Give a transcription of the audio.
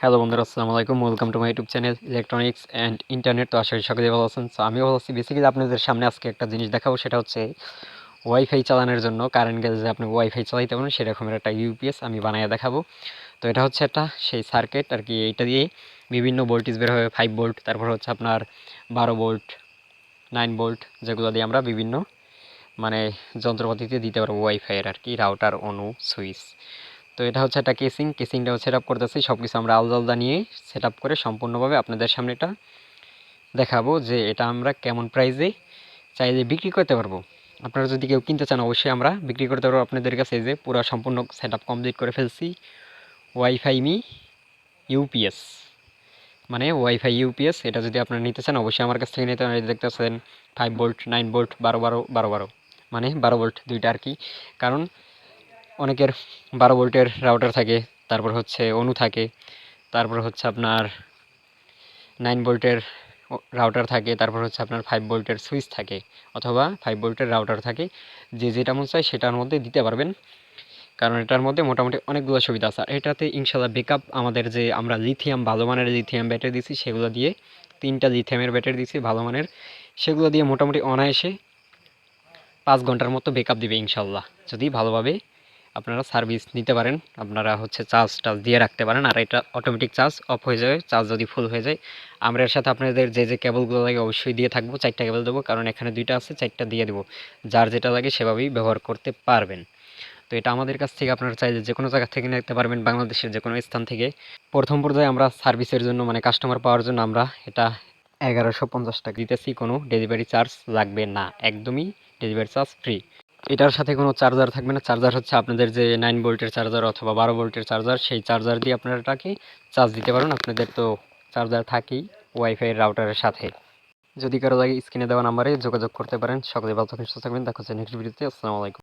Hello বন্ধুরা, আসসালামু আলাইকুম। Welcome to my YouTube channel electronics and internet তো আশা করি সকলে ভালো আছেন। তো আমি ভালো আছি। বেসিক্যালি আপনাদের সামনে আজকে একটা জিনিস দেখাবো, সেটা হচ্ছে ওয়াইফাই চালানোর জন্য। কারেন্ট গেলে যে আপনি ওয়াইফাই চালাইতে পারেন সেরকমের একটা ইউপিএস আমি বানিয়ে দেখাবো। তো এটা হচ্ছে একটা সেই সার্কিট আর কি এটা দিয়ে বিভিন্ন ভোল্টেজ বের হবে ফাইভ ভোল্ট তারপর হচ্ছে আপনার বারো ভোল্ট নাইন ভোল্ট যেগুলো দিয়ে আমরা বিভিন্ন মানে যন্ত্রপাতিতে দিতে পারব ওয়াইফাইয়ের আর কি রাউটার অনু সুইচ তো এটা হচ্ছে একটা কেসিং কেসিংটাও সেট আপ করতেছি সব কিছু আমরা আলাদা আলাদা নিয়ে সেট আপ করে সম্পূর্ণভাবে আপনাদের সামনে এটা দেখাবো যে এটা আমরা কেমন প্রাইসে চাইলে বিক্রি করতে পারব। আপনারা যদি কেউ কিনতে চান, অবশ্যই আমরা বিক্রি করতে পারব। আপনাদের কাছে যে পুরো সম্পূর্ণ সেট আপ কমপ্লিট করে ফেলছি ওয়াইফাই মি ইউপিএস মানে ওয়াইফাই ইউপিএস এটা যদি আপনারা নিতে চান, অবশ্যই আমার কাছ থেকে নিতে পারেন। দেখতেছেন ফাইভ ভোল্ট নাইন ভোল্ট বারো বারো বারো বারো। মানে বারো ভোল্ট দুইটা আর কি। কারণ অনেকের বারো ভোল্টের রাউটার থাকে, তারপর হচ্ছে অনু থাকে, তারপর হচ্ছে আপনার নাইন ভোল্টের রাউটার থাকে, তারপর হচ্ছে আপনার ফাইভ ভোল্টের সুইচ থাকে, অথবা ফাইভ ভোল্টের রাউটার থাকে, যে যেটা মন চায় সেটার মধ্যে দিতে পারবেন। কারণ এটার মধ্যে মোটামুটি অনেকগুলো সুবিধা আছে। আর এটাতে ইনশাল্লাহ বেকআপ আমাদের যে আমরা লিথিয়াম ভালো মানের লিথিয়াম ব্যাটারি দিছি, সেগুলো দিয়ে তিনটা লিথিয়ামের ব্যাটারি দিছি, ভালো মানের। সেগুলো দিয়ে মোটামুটি অনায়াসে পাঁচ ঘণ্টার মতো বেকআপ দিবে ইনশাল্লাহ যদি ভালোভাবে আপনারা সার্ভিস নিতে পারেন। আপনারা হচ্ছে চার্জ টার্জ দিয়ে রাখতে পারেন আর এটা অটোমেটিক চার্জ অফ হয়ে যাবে। চার্জ যদি ফুল হয়ে যায়, আমরা এর সাথে আপনাদের যে যে কেবলগুলো লাগে অবশ্যই দিয়ে থাকব, চারটা কেবল দেবো, কারণ এখানে দুইটা আছে, চারটা দিয়ে দেবো। যার যেটা লাগে সেভাবেই ব্যবহার করতে পারবেন। তো এটা আমাদের কাছ থেকে আপনারা চাইলে যে কোনো জায়গা থেকে নিতে পারবেন, বাংলাদেশের যে কোনো স্থান থেকে। প্রথম পর্যায়ে আমরা সার্ভিসের জন্য মানে কাস্টমার পাওয়ার জন্য আমরা এটা এগারোশো পঞ্চাশ টাকা দিতেছি। কোনো ডেলিভারি চার্জ লাগবে না। একদমই ডেলিভারি চার্জ ফ্রি এটার সাথে কোনো চার্জার থাকবে না। চার্জার হচ্ছে আপনাদের যে নাইন ভোল্টের চার্জার অথবা বারো ভোল্টের চার্জার সেই চার্জার দিয়ে আপনারা এটাকে চার্জ দিতে পারেন। আপনাদের তো চার্জার থাকেই ওয়াইফাই রাউটারের সাথে। যদি কারও লাগে স্ক্রিনে দেওয়া নাম্বারে যোগাযোগ করতে পারেন। সকলে ভালো থাকবেন, সুস্থ থাকবেন। দেখা হচ্ছে নেক্সট ভিডিওতে আসসালামু আলাইকুম।